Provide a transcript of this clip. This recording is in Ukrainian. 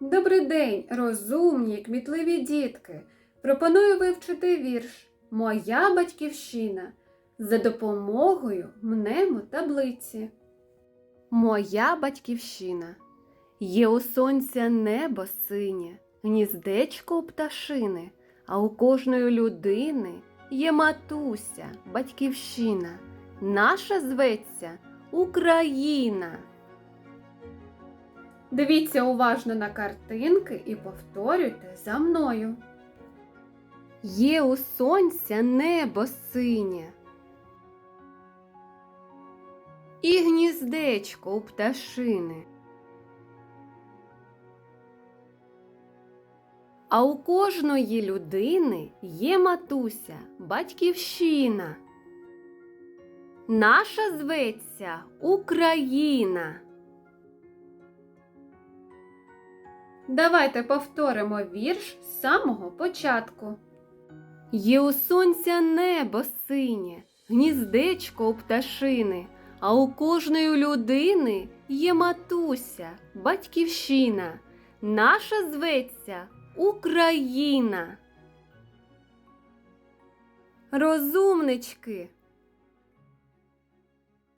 Добрий день, розумні, кмітливі дітки. Пропоную вивчити вірш Моя батьківщина за допомогою мнемо таблиці. Моя батьківщина є у сонця небо синє, гніздечко у пташини, а у кожної людини є матуся, батьківщина. Наша зветься Україна. Дивіться уважно на картинки і повторюйте за мною. Є у сонця небо синє. І гніздечко у пташини. А у кожної людини є матуся, батьківщина. Наша зветься Україна. Давайте повторимо вірш з самого початку. Є у сонця небо синє, гніздечко у пташини, а у кожної людини є матуся, батьківщина. Наша зветься Україна. Розумнички,